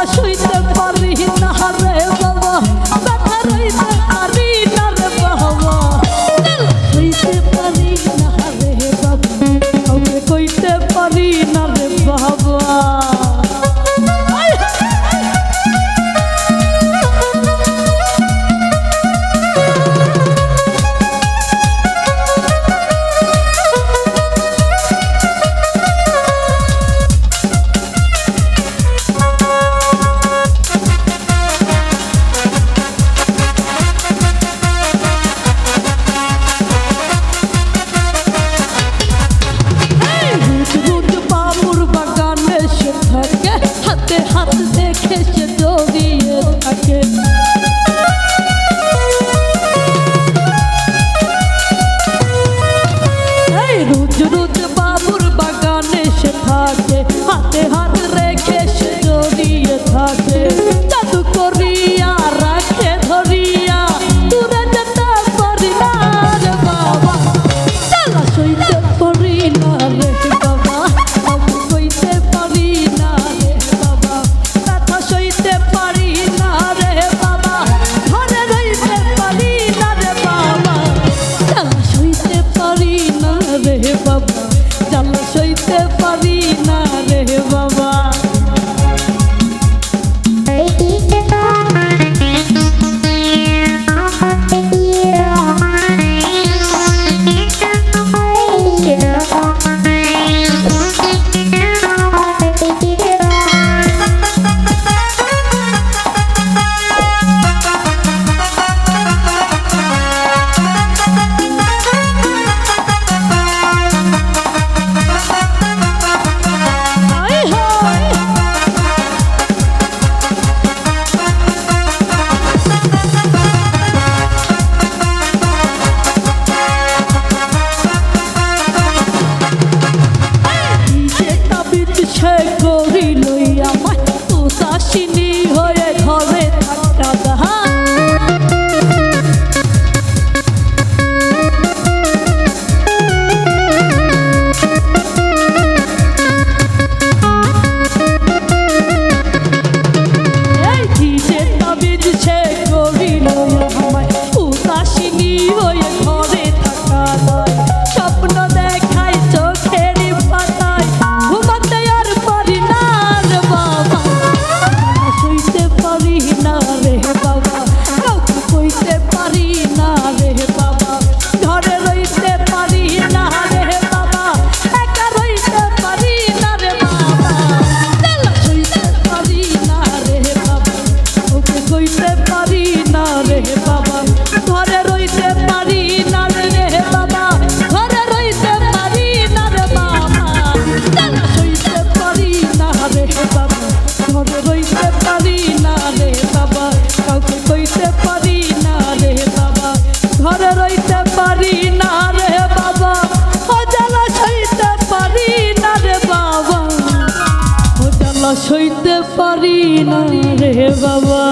Acho que পারি না রে বাবা। জাল সইতে পারি না। সইতে পারি না রে বাবা।